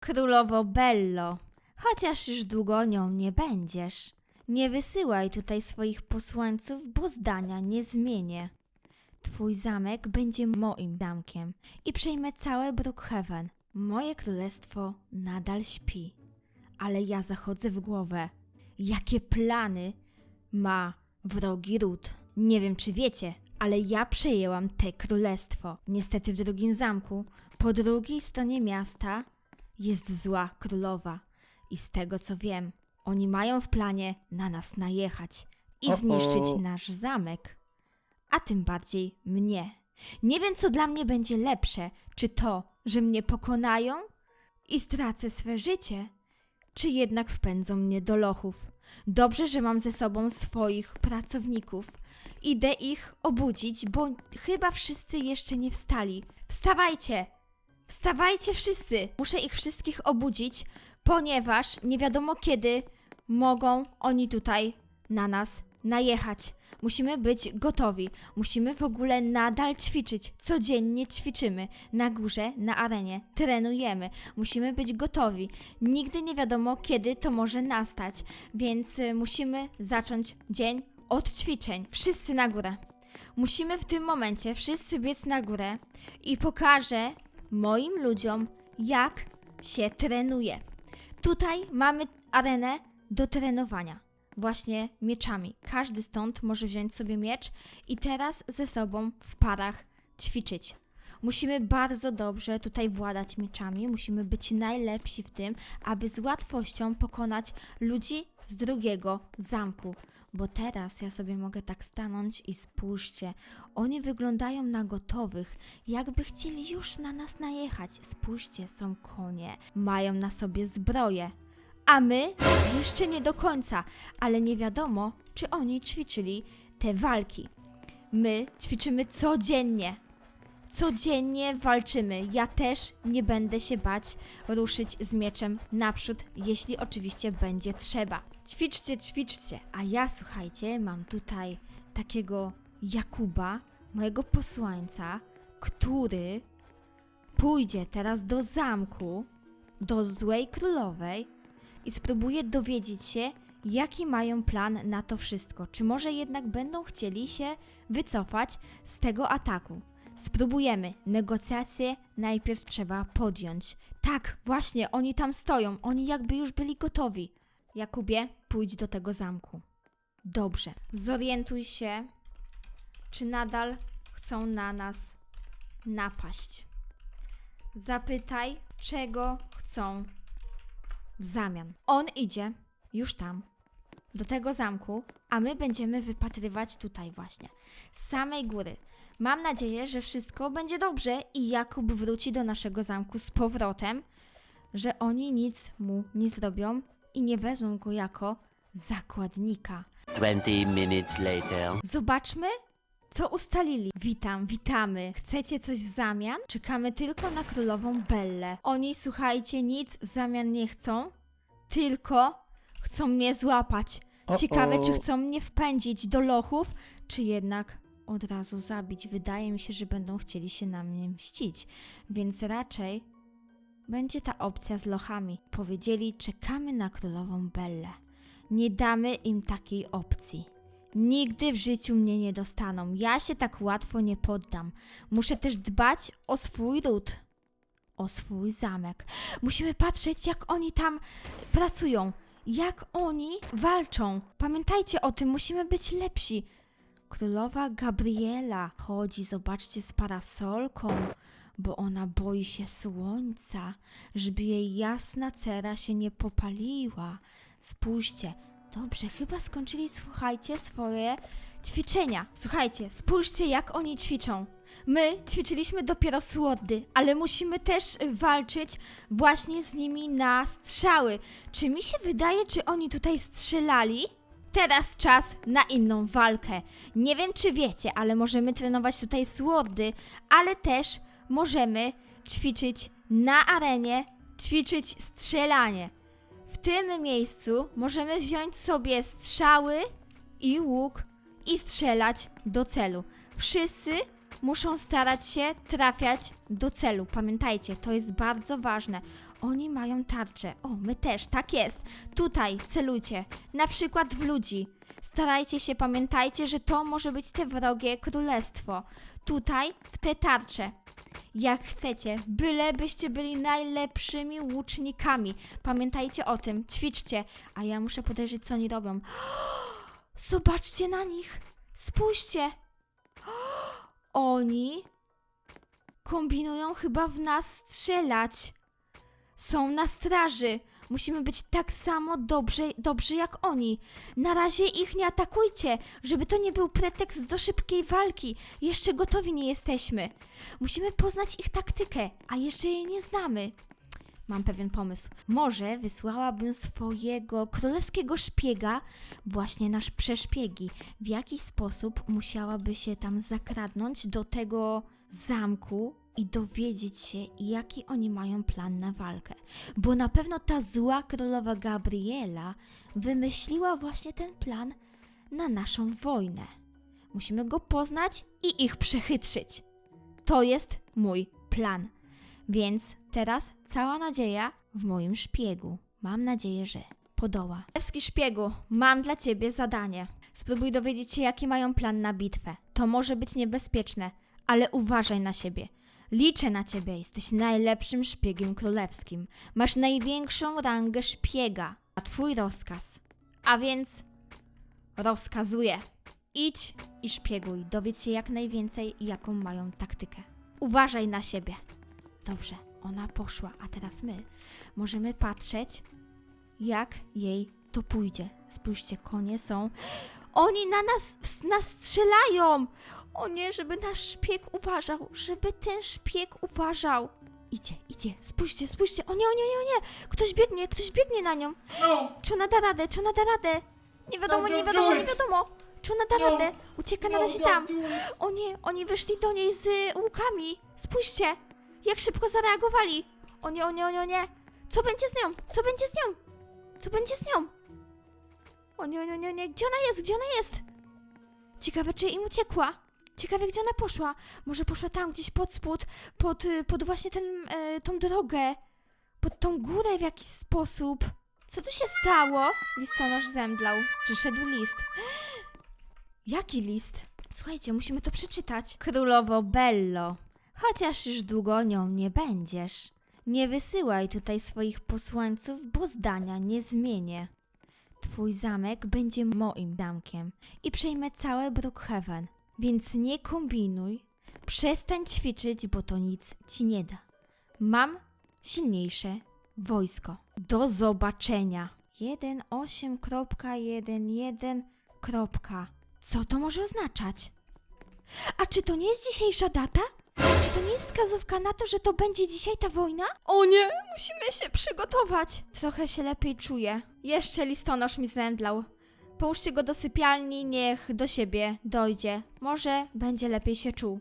Królowo Bello, chociaż już długo nią nie będziesz. Nie wysyłaj tutaj swoich posłańców, bo zdania nie zmienię. Twój zamek będzie moim zamkiem i przejmę całe Brookhaven. Moje królestwo nadal śpi, ale ja zachodzę w głowę. Jakie plany ma wrogi ród? Nie wiem, czy wiecie, ale ja przejęłam te królestwo. Niestety w drugim zamku, po drugiej stronie miasta, jest zła królowa. I z tego co wiem, oni mają w planie na nas najechać i zniszczyć nasz zamek. A tym bardziej mnie. Nie wiem, co dla mnie będzie lepsze, czy to, że mnie pokonają i stracę swe życie, czy jednak wpędzą mnie do lochów. Dobrze, że mam ze sobą swoich pracowników. Idę ich obudzić, bo chyba wszyscy jeszcze nie wstali. Wstawajcie! Wstawajcie wszyscy! Muszę ich wszystkich obudzić, ponieważ nie wiadomo kiedy mogą oni tutaj na nas najechać. Musimy być gotowi. Musimy w ogóle nadal ćwiczyć. Codziennie ćwiczymy. Na górze, na arenie. Trenujemy. Musimy być gotowi. Nigdy nie wiadomo, kiedy to może nastać, więc y, musimy zacząć dzień od ćwiczeń. Wszyscy na górę. Musimy w tym momencie wszyscy biec na górę i pokażę moim ludziom, jak się trenuje. Tutaj mamy arenę do trenowania. Właśnie mieczami. Każdy stąd może wziąć sobie miecz i teraz ze sobą w parach ćwiczyć. Musimy bardzo dobrze tutaj władać mieczami, musimy być najlepsi w tym, aby z łatwością pokonać ludzi z drugiego zamku. Bo teraz ja sobie mogę tak stanąć i spójrzcie, oni wyglądają na gotowych, jakby chcieli już na nas najechać. Spójrzcie, są konie, mają na sobie zbroję. A my jeszcze nie do końca, ale nie wiadomo, czy oni ćwiczyli te walki. My ćwiczymy codziennie. Codziennie walczymy. Ja też nie będę się bać ruszyć z mieczem naprzód, jeśli oczywiście będzie trzeba. Ćwiczcie, ćwiczcie. A ja, słuchajcie, mam tutaj takiego Jakuba, mojego posłańca, który pójdzie teraz do zamku, do złej królowej i spróbuje dowiedzieć się, jaki mają plan na to wszystko. Czy może jednak będą chcieli się wycofać z tego ataku? Spróbujemy. Negocjacje najpierw trzeba podjąć. Tak, właśnie, oni tam stoją. Oni jakby już byli gotowi. Jakubie, pójdź do tego zamku. Dobrze. Zorientuj się, czy nadal chcą na nas napaść. Zapytaj, czego chcą w zamian. On idzie już tam, do tego zamku, a my będziemy wypatrywać tutaj właśnie, z samej góry. Mam nadzieję, że wszystko będzie dobrze i Jakub wróci do naszego zamku z powrotem, że oni nic mu nie zrobią i nie wezmą go jako zakładnika. 20 minutes later. Zobaczmy, co ustalili. Witam, witamy. Chcecie coś w zamian? Czekamy tylko na królową Bellę. Oni, słuchajcie, nic w zamian nie chcą, tylko chcą mnie złapać. Ciekawe, czy chcą mnie wpędzić do lochów, czy jednak od razu zabić. Wydaje mi się, że będą chcieli się na mnie mścić, więc raczej będzie ta opcja z lochami. Powiedzieli, czekamy na królową Bellę. Nie damy im takiej opcji. Nigdy w życiu mnie nie dostaną. Ja się tak łatwo nie poddam. Muszę też dbać o swój ród, o swój zamek. Musimy patrzeć, jak oni tam pracują, jak oni walczą. Pamiętajcie o tym, musimy być lepsi. Królowa Gabriela chodzi, zobaczcie, z parasolką, bo ona boi się słońca, żeby jej jasna cera się nie popaliła. Spójrzcie, dobrze, chyba skończyli, słuchajcie, swoje ćwiczenia. Słuchajcie, spójrzcie, jak oni ćwiczą. My ćwiczyliśmy dopiero swordy, ale musimy też walczyć właśnie z nimi na strzały. Czy mi się wydaje, czy oni tutaj strzelali? Teraz czas na inną walkę. Nie wiem, czy wiecie, ale możemy trenować tutaj swordy, ale też możemy ćwiczyć na arenie, ćwiczyć strzelanie. W tym miejscu możemy wziąć sobie strzały i łuk i strzelać do celu. Wszyscy muszą starać się trafiać do celu. Pamiętajcie, to jest bardzo ważne. Oni mają tarczę. O, my też, tak jest. Tutaj celujcie. Na przykład w ludzi. Starajcie się, pamiętajcie, że to może być te wrogie królestwo. Tutaj, w te tarcze. Jak chcecie, byle byście byli najlepszymi łucznikami. Pamiętajcie o tym, ćwiczcie. A ja muszę podejrzeć, co oni robią. Zobaczcie na nich. Spójrzcie. Oni kombinują chyba w nas strzelać. Są na straży. Musimy być tak samo dobrze, dobrzy jak oni. Na razie ich nie atakujcie, żeby to nie był pretekst do szybkiej walki. Jeszcze gotowi nie jesteśmy. Musimy poznać ich taktykę, a jeszcze jej nie znamy. Mam pewien pomysł. Może wysłałabym swojego królewskiego szpiega właśnie nasz przeszpiegi. W jaki sposób musiałaby się tam zakradnąć do tego zamku i dowiedzieć się, jaki oni mają plan na walkę. Bo na pewno ta zła królowa Gabriela wymyśliła właśnie ten plan na naszą wojnę. Musimy go poznać i ich przechytrzyć. To jest mój plan. Więc teraz cała nadzieja w moim szpiegu. Mam nadzieję, że podoła. Królewski szpiegu, mam dla ciebie zadanie. Spróbuj dowiedzieć się, jaki mają plan na bitwę. To może być niebezpieczne, ale uważaj na siebie. Liczę na ciebie, jesteś najlepszym szpiegiem królewskim. Masz największą rangę szpiega. A twój rozkaz. A więc rozkazuję. Idź i szpieguj. Dowiedz się jak najwięcej, jaką mają taktykę. Uważaj na siebie. Dobrze, ona poszła, a teraz my możemy patrzeć, jak jej to pójdzie. Spójrzcie, konie są. Oni na nas, nas strzelają! O nie, żeby nasz szpieg uważał, żeby ten szpieg uważał. Idzie, idzie, spójrzcie, spójrzcie. O nie, o nie, o nie, o nie! Ktoś biegnie, ktoś biegnie na nią. No! Czy ona da radę, czy ona da radę? Nie wiadomo, No, nie no, wiadomo, do nie wiadomo. Czy ona da No, radę? Ucieka na no, razie tam. do it. O nie, oni wyszli do niej z y, łukami. Spójrzcie, jak szybko zareagowali. O nie, o nie, o nie, o nie. Co będzie z nią? Co będzie z nią? Co będzie z nią? O nie, o nie, o nie, o nie. Gdzie ona jest? Gdzie ona jest? Ciekawe, czy im uciekła. Ciekawe, gdzie ona poszła. Może poszła tam, gdzieś pod spód, pod, y, pod właśnie ten, e, tą drogę. Pod tą górę w jakiś sposób. Co tu się stało? Listonosz zemdlał. Przyszedł list. Jaki list? Słuchajcie, musimy to przeczytać. Królowo Bello, chociaż już długo nią nie będziesz. Nie wysyłaj tutaj swoich posłańców, bo zdania nie zmienię. Twój zamek będzie moim zamkiem i przejmę całe Brookhaven, więc nie kombinuj. Przestań ćwiczyć, bo to nic ci nie da. Mam silniejsze wojsko. Do zobaczenia. 1.8.11. Co to może oznaczać? A czy to nie jest dzisiejsza data? Czy to nie jest wskazówka na to, że to będzie dzisiaj ta wojna? O nie, musimy się przygotować. Trochę się lepiej czuję. Jeszcze listonosz mi zemdlał. Połóżcie go do sypialni, niech do siebie dojdzie. Może będzie lepiej się czuł.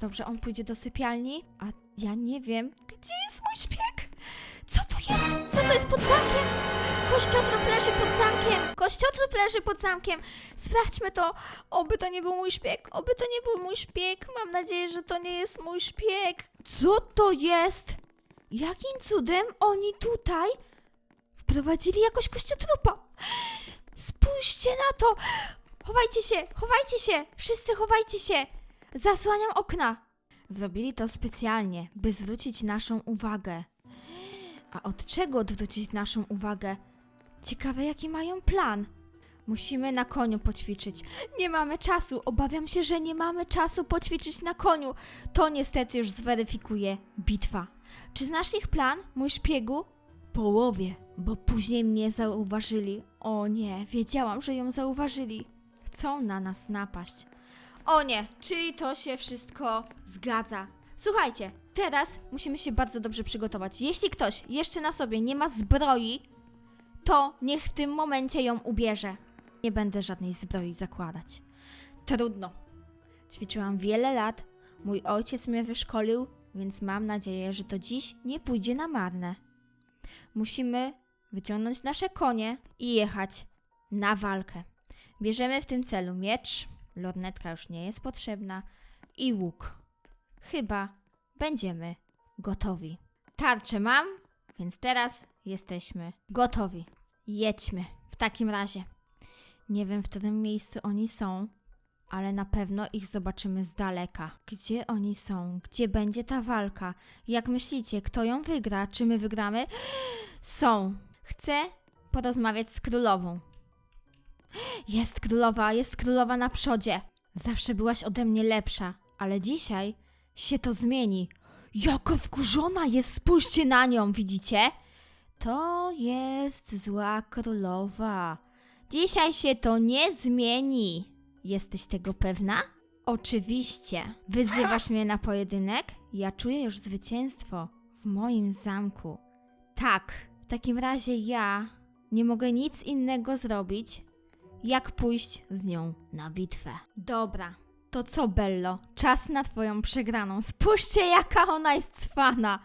Dobrze, on pójdzie do sypialni, a ja nie wiem, gdzie jest mój szpieg? Co to jest? Co to jest pod zamkiem? Kościotrup leży pod zamkiem! Kościotrup leży pod zamkiem! Sprawdźmy to! Oby to nie był mój szpieg! Oby to nie był mój szpieg! Mam nadzieję, że to nie jest mój szpieg! Co to jest? Jakim cudem oni tutaj wprowadzili jakoś kościotrupa? Spójrzcie na to! Chowajcie się! Chowajcie się! Wszyscy chowajcie się! Zasłaniam okna! Zrobili to specjalnie, by zwrócić naszą uwagę. A od czego odwrócić naszą uwagę? Ciekawe, jaki mają plan. Musimy na koniu poćwiczyć. Nie mamy czasu. Obawiam się, że nie mamy czasu poćwiczyć na koniu. To niestety już zweryfikuje bitwa. Czy znasz ich plan, mój szpiegu? Połowie, bo później mnie zauważyli. O nie, wiedziałam, że ją zauważyli. Chcą na nas napaść. O nie, czyli to się wszystko zgadza. Słuchajcie, teraz musimy się bardzo dobrze przygotować. Jeśli ktoś jeszcze na sobie nie ma zbroi, to niech w tym momencie ją ubierze. Nie będę żadnej zbroi zakładać. Trudno. Ćwiczyłam wiele lat, mój ojciec mnie wyszkolił, więc mam nadzieję, że to dziś nie pójdzie na marne. Musimy wyciągnąć nasze konie i jechać na walkę. Bierzemy w tym celu miecz, lornetka już nie jest potrzebna i łuk. Chyba będziemy gotowi. Tarczę mam, więc teraz jesteśmy gotowi. Jedźmy w takim razie. Nie wiem, w którym miejscu oni są, ale na pewno ich zobaczymy z daleka. Gdzie oni są? Gdzie będzie ta walka? Jak myślicie, kto ją wygra? Czy my wygramy? Są. Chcę porozmawiać z królową. Jest królowa, jest królowa na przodzie. Zawsze byłaś ode mnie lepsza, ale dzisiaj się to zmieni. Jaka wkurzona jest, spójrzcie na nią, widzicie? To jest zła królowa. Dzisiaj się to nie zmieni. Jesteś tego pewna? Oczywiście. Wyzywasz mnie na pojedynek? Ja czuję już zwycięstwo w moim zamku. Tak, w takim razie ja nie mogę nic innego zrobić, jak pójść z nią na bitwę. Dobra, to co, Bello? Czas na twoją przegraną. Spójrzcie, jaka ona jest cwana.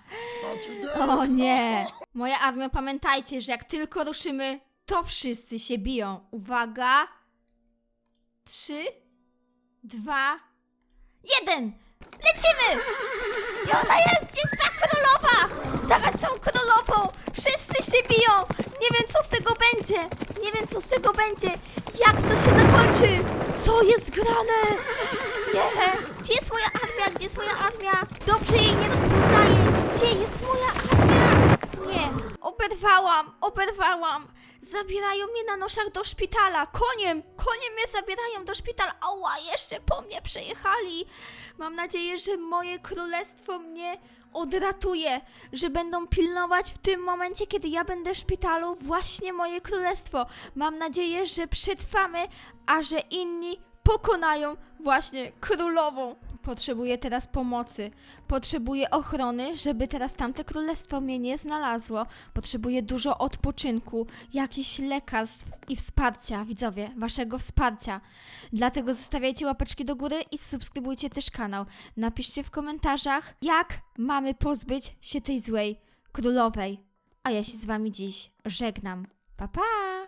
O nie! Moja armia, pamiętajcie, że jak tylko ruszymy, to wszyscy się biją. Uwaga! Trzy, dwa, jeden! Lecimy! Gdzie ona jest? Gdzie jest ta królowa? Dawać tą królową! Wszyscy się biją! Nie wiem, co z tego będzie! Nie wiem, co z tego będzie! Jak to się zakończy? Co jest grane? Nie! Gdzie jest moja armia? Gdzie jest moja armia? Dobrze jej nie rozpoznaję! Gdzie jest moja armia? Nie! Oberwałam! Oberwałam! Zabierają mnie na noszach do szpitala! Koniem! Koniem mnie zabierają do szpitala! Ała! Jeszcze po mnie przejechali! Mam nadzieję, że moje królestwo mnie odratuje, że będą pilnować w tym momencie, kiedy ja będę w szpitalu, właśnie moje królestwo. Mam nadzieję, że przetrwamy, a że inni pokonają właśnie królową. Potrzebuję teraz pomocy. Potrzebuję ochrony, żeby teraz tamte królestwo mnie nie znalazło. Potrzebuję dużo odpoczynku, jakichś lekarstw i wsparcia, widzowie, waszego wsparcia. Dlatego zostawiajcie łapeczki do góry i subskrybujcie też kanał. Napiszcie w komentarzach, jak mamy pozbyć się tej złej królowej. A ja się z wami dziś żegnam. Pa pa!